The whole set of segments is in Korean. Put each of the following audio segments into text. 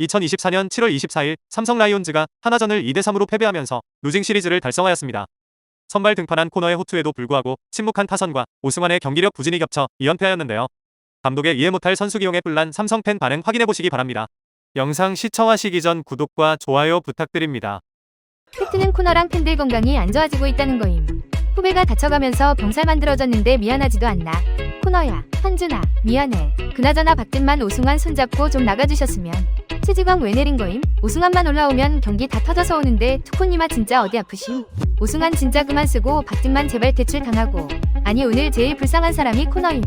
2024년 7월 24일 삼성 라이온즈가 하나전을 2대3으로 패배하면서 루징 시리즈를 달성하였습니다. 선발 등판한 코너의 호투에도 불구하고 침묵한 타선과 오승환의 경기력 부진이 겹쳐 2연패하였는데요. 감독의 이해 못할 선수 기용에 뿔난 삼성 팬 반응 확인해보시기 바랍니다. 영상 시청하시기 전 구독과 좋아요 부탁드립니다. 팩트는 코너랑 팬들 건강이 안 좋아지고 있다는 거임. 후배가 다쳐가면서 병살 만들어졌는데 미안하지도 않나. 코너야, 한준아, 미안해. 그나저나 박진만 오승환 손잡고 좀 나가주셨으면. 최지광 왜 내린 거임? 오승환만 올라오면 경기 다 터져서 오는데 투코님아 진짜 어디 아프심? 오승환 진짜 그만 쓰고 박진만 제발 대출 당하고. 아니 오늘 제일 불쌍한 사람이 코너임.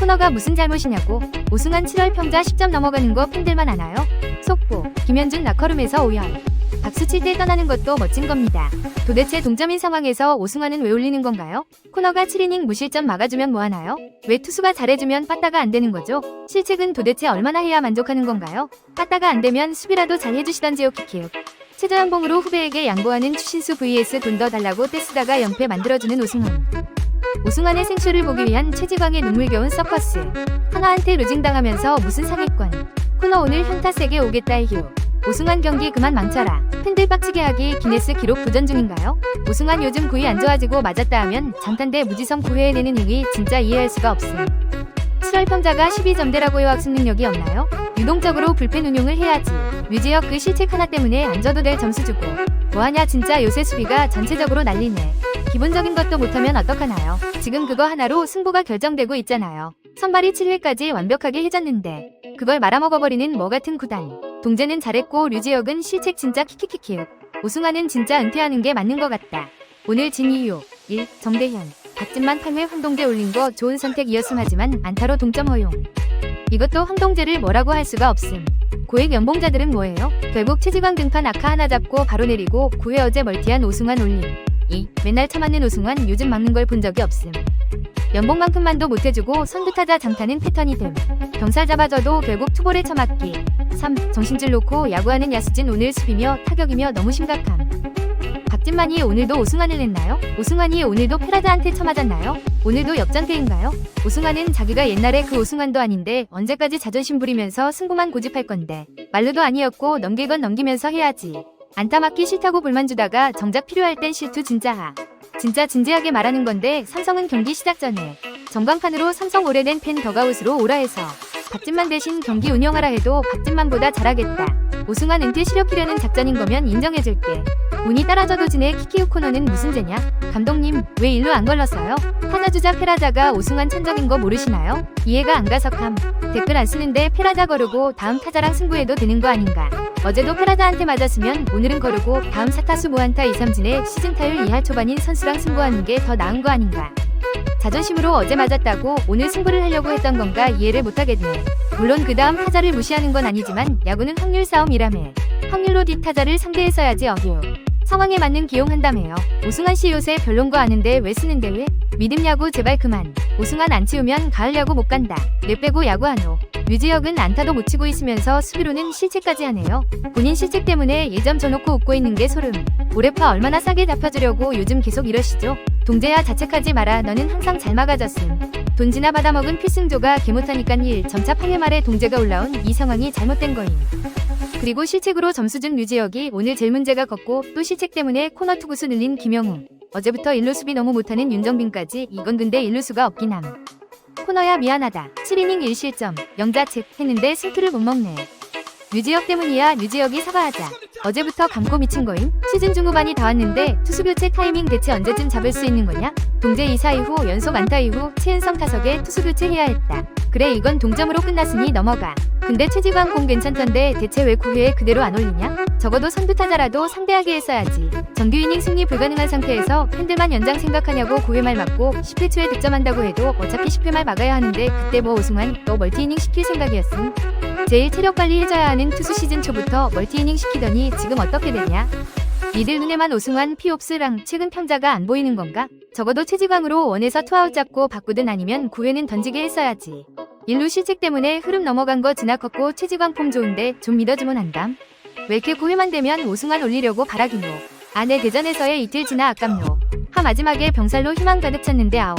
코너가 무슨 잘못이냐고. 오승환 7월 평자 10점 넘어가는 거 팬들만 아나요? 속보, 김현준 라커룸에서 오열. 박수 칠 때 떠나는 것도 멋진 겁니다. 도대체 동점인 상황에서 오승환은 왜 올리는 건가요? 코너가 7이닝 무실점 막아주면 뭐하나요? 왜 투수가 잘해주면 빠따가 안 되는 거죠? 실책은 도대체 얼마나 해야 만족하는 건가요? 빠따가 안 되면 수비라도 잘 해주시던지요 키키웃. 최저연봉으로 후배에게 양보하는 추신수 vs 돈 더 달라고 떼쓰다가 연패 만들어주는 오승환. 오승환의 생쇼를 보기 위한 최지광의 눈물겨운 서커스. 하나한테 루징당하면서 무슨 상위권. 코너 오늘 현타 세게 오겠다 휴. 오승환 경기 그만 망쳐라. 팬들 빡치게 하기 기네스 기록 도전 중인가요? 오승환 요즘 구위 안 좋아지고 맞았다 하면 장탄대 무지성 9회에 내는 행위 진짜 이해할 수가 없음. 7월 평자가 12점대라고요 학습 능력이 없나요? 유동적으로 불펜 운용을 해야지. 류지혁 그 실책 하나 때문에 안 줘도 될 점수 주고. 뭐하냐 진짜 요새 수비가 전체적으로 난리네. 기본적인 것도 못하면 어떡하나요? 지금 그거 하나로 승부가 결정되고 있잖아요. 선발이 7회까지 완벽하게 해줬는데 그걸 말아먹어버리는 뭐 같은 구단. 동재는 잘했고 류지혁은 실책 진짜 키키키키요. 오승환은 진짜 은퇴하는 게 맞는 것 같다. 오늘 진 이유 1. 정대현 박진만 8회 황동재 올린 거 좋은 선택이었음 하지만 안타로 동점 허용. 이것도 황동재를 뭐라고 할 수가 없음. 고액 연봉자들은 뭐예요? 결국 최지광 등판 아카 하나 잡고 바로 내리고 9회 어제 멀티한 오승환 올림. 2. 맨날 쳐맞는 오승환 요즘 막는 걸 본 적이 없음. 연봉만큼만도 못해주고 선두타자 장타는 패턴이 됨. 병살 잡아줘도 결국 투볼에 처맞기. 3. 정신줄 놓고 야구하는 야수진 오늘 수비며 타격이며 너무 심각함. 박진만이 오늘도 오승환을 냈나요? 오승환이 오늘도 페라자한테 쳐맞았나요? 오늘도 역전패인가요? 오승환은 자기가 옛날에 그 오승환도 아닌데 언제까지 자존심 부리면서 승부만 고집할 건데 말로도 아니었고 넘길 건 넘기면서 해야지. 안타 맞기 싫다고 불만 주다가 정작 필요할 땐 실투 진짜 하. 진짜 진지하게 말하는 건데 삼성은 경기 시작 전에 전광판으로 삼성 오래된 팬 더가웃으로 오라 해서 박진만 대신 경기 운영하라 해도 박진만보다 잘하겠다. 오승환 은퇴 시력키려는 작전인 거면 인정해줄게. 운이 따라져도 지네 키키우 코너는 무슨 죄냐? 감독님 왜 일로 안 걸렀어요? 타자주자 페라자가 오승환 천적인 거 모르시나요? 이해가 안 가서 감. 댓글 안 쓰는데 페라자 거르고 다음 타자랑 승부해도 되는 거 아닌가? 어제도 페라자한테 맞았으면 오늘은 거르고 다음 사타수 무안타 2, 3진에 시즌 타율 2할 초반인 선수랑 승부하는 게 더 나은 거 아닌가? 자존심으로 어제 맞았다고 오늘 승부를 하려고 했던 건가 이해를 못하겠네. 물론 그 다음 타자를 무시하는 건 아니지만 야구는 확률 싸움이라며. 확률로 뒷타자를 상대했어야지 어휴. 상황에 맞는 기용한다며요. 오승환 씨 요새 별론 거 아는데 왜 쓰는데 왜? 믿음 야구 제발 그만. 오승환 안 치우면 가을 야구 못 간다. 내 빼고 야구 안 오. 류지혁은 안타도 못 치고 있으면서 수비로는 실책까지 하네요. 본인 실책 때문에 1점 줘놓고 웃고 있는 게 소름. 올해파 얼마나 싸게 잡혀주려고 요즘 계속 이러시죠? 동재야 자책하지 마라 너는 항상 잘 막아줬음. 돈지나 받아먹은 필승조가 개 못하니깐 일 점차 8회 말에 동재가 올라온 이 상황이 잘못된 거임. 그리고 실책으로 점수 준 류지혁이 오늘 제일 문제가 컸고 또 실책 때문에 코너 투구수 늘린 김영우. 어제부터 일루 수비 너무 못하는 윤정빈까지 이건 근데 일루수가 없긴 함. 코너야 미안하다. 7이닝 1실점, 영자측 했는데 승투를 못 먹네. 류지혁 때문이야 류지혁이 사과하자. 어제부터 감고 미친 거임? 시즌 중후반이 다 왔는데 투수 교체 타이밍 대체 언제쯤 잡을 수 있는 거냐? 동재 2사 이후 연속 안타 이후 최은성 타석에 투수 교체해야 했다. 그래 이건 동점으로 끝났으니 넘어가. 근데 최지광 공 괜찮던데 대체 왜 9회에 그대로 안 올리냐? 적어도 선두 타자라도 상대하게 했어야지. 정규 이닝 승리 불가능한 상태에서 팬들만 연장 생각하냐고 9회 말 맞고 10회 초에 득점한다고 해도 어차피 10회 말 막아야 하는데 그때 뭐 오승환 또 멀티 이닝 시킬 생각이었음. 제일 체력 관리 해줘야 하는 투수 시즌 초부터 멀티 이닝 시키더니 지금 어떻게 되냐? 니들 눈에만 오승환 피옵스랑 최근 평자가 안 보이는 건가? 적어도 최지광으로 원에서 투아웃 잡고 바꾸든 아니면 9회는 던지게 했어야지. 일루 실책 때문에 흐름 넘어간 거 지나컸고 최지광 폼 좋은데 좀 믿어주면 안담? 왜 이렇게 9회만 되면 오승환 올리려고 바라긴노? 아내 대전에서의 이틀 지나 아깝노. 하 마지막에 병살로 희망 가득 찼는데 아오.